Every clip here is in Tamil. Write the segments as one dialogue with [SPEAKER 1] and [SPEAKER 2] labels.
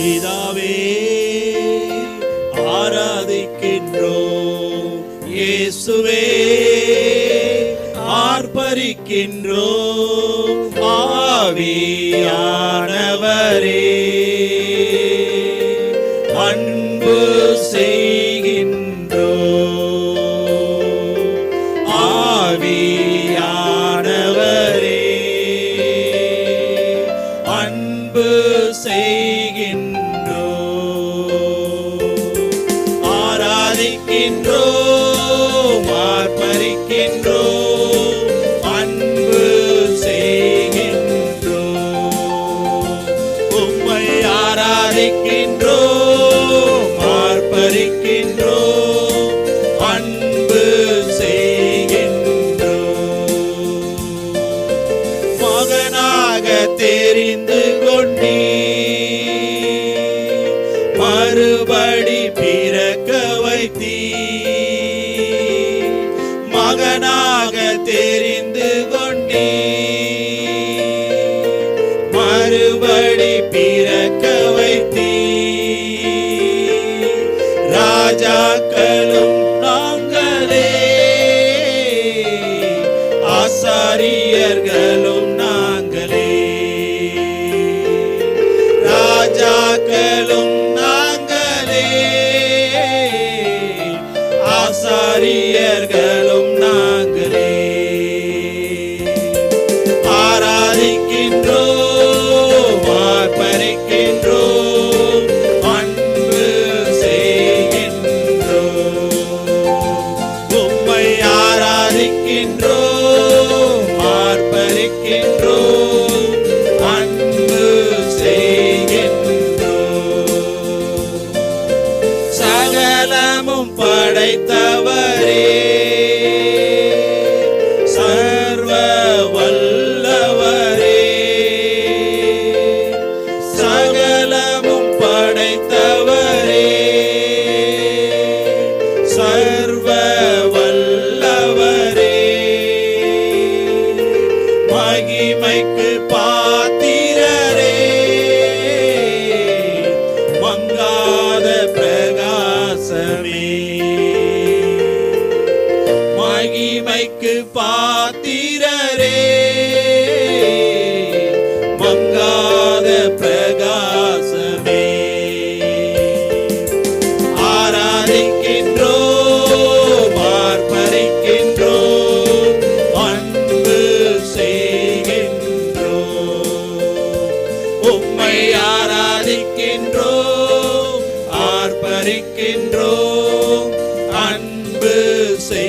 [SPEAKER 1] பிதாவே ஆராதிக்கின்றோம். இயேசுவே ஆர்ப்பரிக்கின்றோம். ஆவியானவரே அன்பு செய்கின்றோம் ஆராதிக்கின்றோம் ஆர்ப்பரிக்கின்றோம் அன்பு செய்கின்றோம். உம்மை ஆராதிக்கின்றோம். ஆசாரியர்களும் ஆர்ப்பரிக்கின்றோம் ஆராதிக்கின்றோம் ஆர்ப்பரிக்கின்றோம் அன்பு செய்கின்றோம்.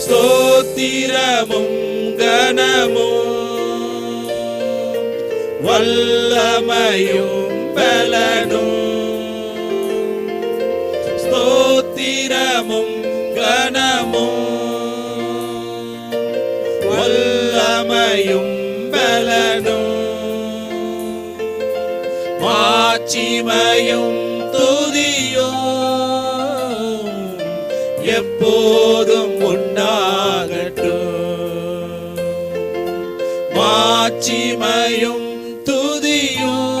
[SPEAKER 1] ஸ்தோத்திரமும் கனமும் வல்லமையும் பலனும். ஸ்தோத்திரமும் கனமும் வல்லமையும் பலனும். மாட்சிமையும் துதியும் எப்போதும் உண்டாகட்டும். மாட்சிமையும் துதியும்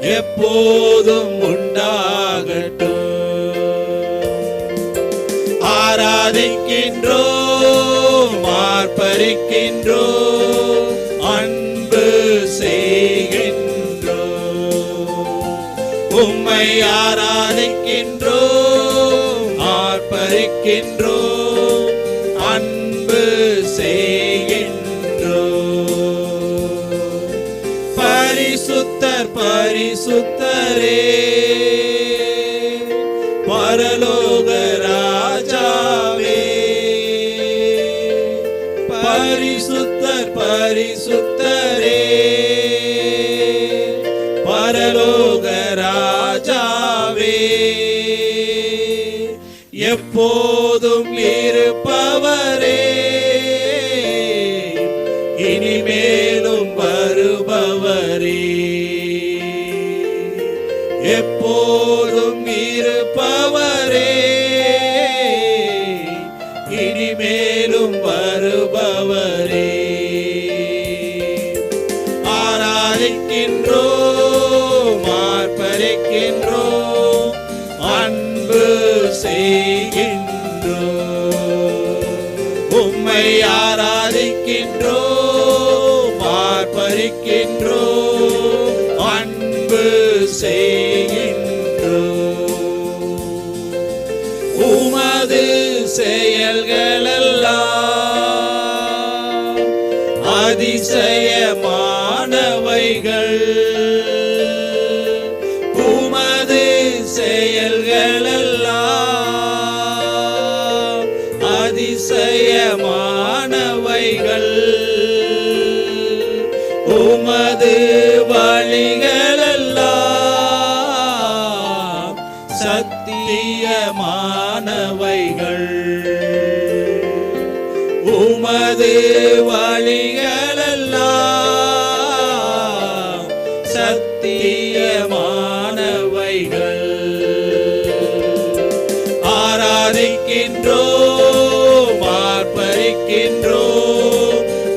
[SPEAKER 1] எப்போதும் உண்டாகட்டும். ஆராதிக்கின்றோம் ஆர்ப்பரிக்கின்றோம் அன்பு செய் உம்மை ஆராதிக்கின்றோம் ஆர்ப்பரிக்கின்றோம் அன்பு செய்கின்றோம். பரிசுத்தர் பரிசுத்தரே பரலோக ராஜாவே. பரிசுத்தர் பரிசுத்தரே பரலோக ராஜா ராஜாவே. எப்போதும் இருப்பவரே. இனிமேலும் வருபவரே. எப்போதும் இருப்பவரே. இனிமேலும் வருபவரே. ஆராதிக்கின்றோம். நேசிக்கின்றோம் அன்பு செய்கின்றோம். உம்மை ஆராதிக்கின்றோம் பார்ப்பரிக்கின்றோம் அன்பு செய்கின்றோம். உமது செயல்களெல்லாம் அதிசயமானவைகள். செயல்களெல்லாம் அதிசயமானவைகள். உமது வழிகளெல்லாம் சத்தியமானவைகள். உமது வழிகள் ஆராதிக்கின்றோ பார்ப்பரிக்கின்றோ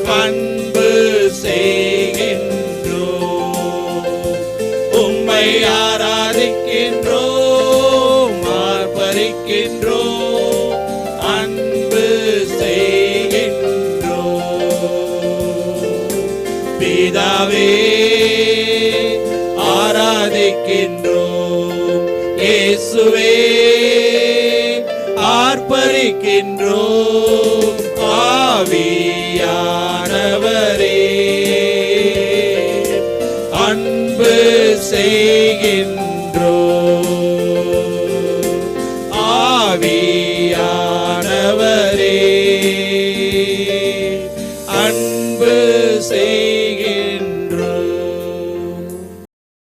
[SPEAKER 1] பண்பு செய்கின்றோம். உம்மை ஆராதிக்கின்றோம் பார்ப்பரிக்கின்றோ அன்பு செய்கின்றோம். பிதாவே ஆராதிக்கின்றோம் இயேசுவே ஆர்ப்பரிக்கின்றோம் ஆவியானவரே அன்பு செய்